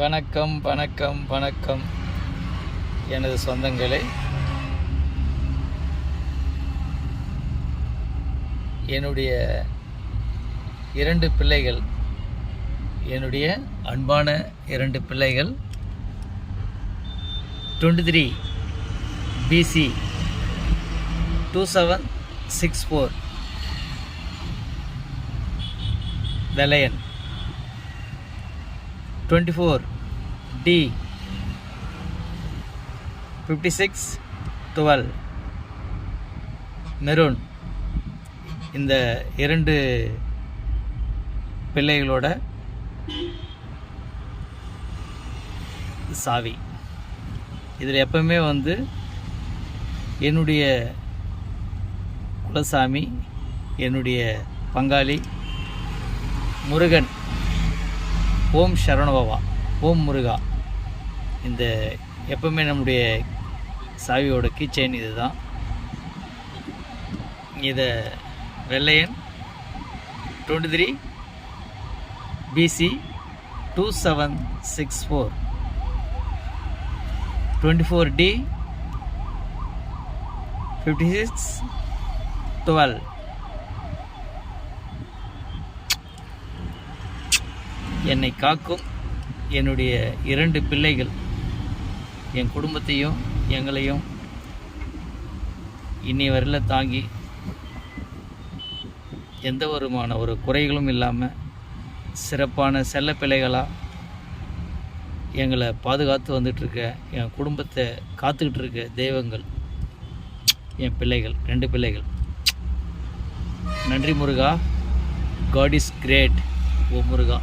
வணக்கம் வணக்கம் வணக்கம். எனது சொந்தங்களே என்னுடைய இரண்டு பிள்ளைகள் என்னுடைய அன்பான இரண்டு பிள்ளைகள் twenty three PC two seven six four வெலையன் twenty four T fifty six twelve maroon இந்த இரண்டு பிள்ளைகளோட சாவி. இதில் எப்பவுமே வந்து என்னுடைய குலசாமி என்னுடைய பங்காளி முருகன் ஓம் சரணபவா ஓம் முருகா. இந்த எப்பவுமே நம்முடைய சாவியோட கீச்சைன் இது தான் இதை வெள்ளையன் twenty three PC two seven six four twenty four T fifty six twelve என்னை காக்கும் என்னுடைய இரண்டு பிள்ளைகள் என் குடும்பத்தையும் எங்களையும் இன்னி வரையில் தாங்கி எந்த வருமான ஒரு குறைகளும் இல்லாமல் சிறப்பான செல்ல பிள்ளைகளாக எங்களை பாதுகாத்து வந்துட்டுருக்க என் குடும்பத்தை காத்துக்கிட்டு இருக்க தெய்வங்கள் என் பிள்ளைகள் ரெண்டு பிள்ளைகள். நன்றி Muruga. God is great oh Muruga.